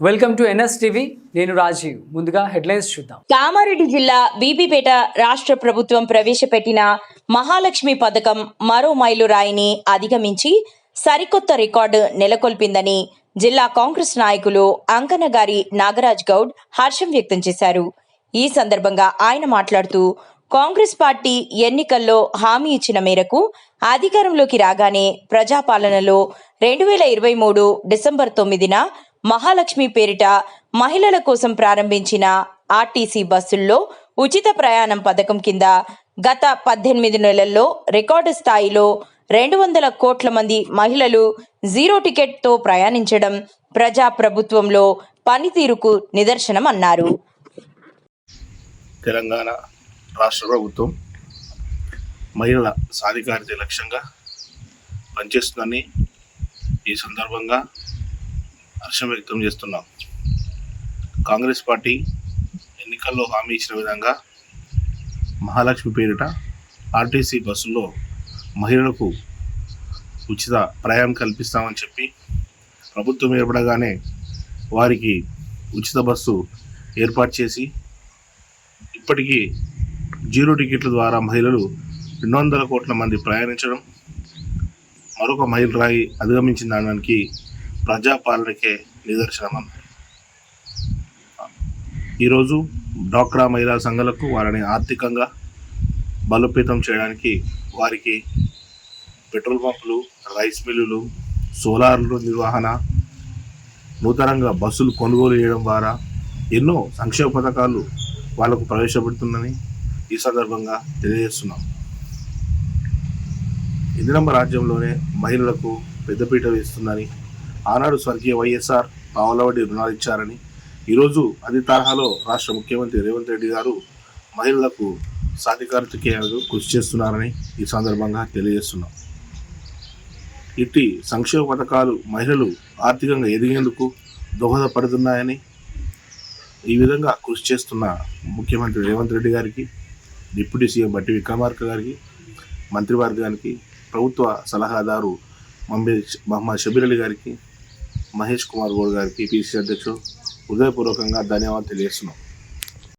Welcome to NS TV. నేను రాజీవ్. ముందుగా headlines చూద్దాం. కామారెడ్డి జిల్లా బీబీపేట రాష్ట్ర ప్రభుత్వం ప్రవేశపెట్టిన మహాలక్ష్మి పథకం మరో మైలురాయిని అధిగమించి సరికొత్త రికార్డు నెలకొల్పిందని జిల్లా కాంగ్రెస్ నాయకులు అంకనగారి నాగరాజ్ గౌడ్ హర్షం వ్యక్తం చేశారు. ఈ సందర్భంగా ఆయన మాట్లాడుతూ కాంగ్రెస్ పార్టీ ఎన్నికల్లో హామీ ఇచ్చిన మేరకు అధికారంలోకి రాగానే ప్రజాపాలనలో రెండు వేల ఇరవై మూడు డిసెంబర్ తొమ్మిదిన మహాలక్ష్మి పేరిట మహిళల కోసం ప్రారంభించిన ఆర్టీసీ బస్సుల్లో ఉచిత ప్రయాణం పథకం కింద గత పద్దెనిమిది నెలల్లో రికార్డు స్థాయిలో రెండు వందల కోట్ల మంది మహిళలు జీరో టికెట్తో ప్రయాణించడం ప్రజా ప్రభుత్వంలో పనితీరుకు నిదర్శనం అన్నారు తెలంగాణ రాష్ట్ర ప్రభుత్వం మహిళల సాధికారిత లక్ష్యంగా పనిచేస్తుందని ఈ సందర్భంగా హర్షం వ్యక్తం చేస్తున్నాం. కాంగ్రెస్ పార్టీ ఎన్నికల్లో హామీ ఇచ్చిన విధంగా మహాలక్ష్మి పేరిట ఆర్టీసీ బస్సుల్లో మహిళలకు ఉచిత ప్రయాణం కల్పిస్తామని చెప్పి ప్రభుత్వం ఏర్పడగానే వారికి ఉచిత బస్సు ఏర్పాటు చేసి ఇప్పటికీ జీరో టికెట్ల ద్వారా మహిళలు రెండు వందల కోట్ల మంది ప్రయాణించడం మరొక మహిళ రాయి అధిగమించిన దానికి ప్రజాపాలనకే నిదర్శనం అన్నారు ఈరోజు డ్వాక్రా మహిళా సంఘాలకు వారిని ఆర్థికంగా బలోపేతం చేయడానికి వారికి పెట్రోల్ పంపులు రైస్ మిల్లులు సోలార్లు నిర్వహణ నూతనంగా బస్సులు కొనుగోలు చేయడం ద్వారా ఎన్నో సంక్షేమ పథకాలు వాళ్ళకు ప్రవేశపెడుతుందని ఈ సందర్భంగా తెలియజేస్తున్నాం. ఇందిరమ్మ రాజ్యంలోనే మహిళలకు పెద్దపీట వేస్తుందని ఆనాడు స్వర్గీయ వైఎస్ఆర్ పావులవడి రుణాలు ఇచ్చారని. ఈరోజు అదే తరహాలో రాష్ట్ర ముఖ్యమంత్రి రేవంత్ రెడ్డి గారు మహిళలకు సాధికారతకి కృషి చేస్తున్నారని ఈ సందర్భంగా తెలియజేస్తున్నాం. ఇట్టి సంక్షేమ పథకాలు మహిళలు ఆర్థికంగా ఎదిగేందుకు దోహదపడుతున్నాయని ఈ విధంగా కృషి చేస్తున్న ముఖ్యమంత్రి రేవంత్ రెడ్డి గారికి డిప్యూటీ సీఎం బట్టి విక్రమార్క గారికి మంత్రివర్గానికి ప్రభుత్వ సలహాదారు మహమ్మద్ షబీర్ అలీ గారికి మహేష్ కుమార్ గౌడ్ గారికి పిసిసి అధ్యక్షుడు. హృదయపూర్వకంగా ధన్యవాదాలు తెలియజేస్తున్నాం.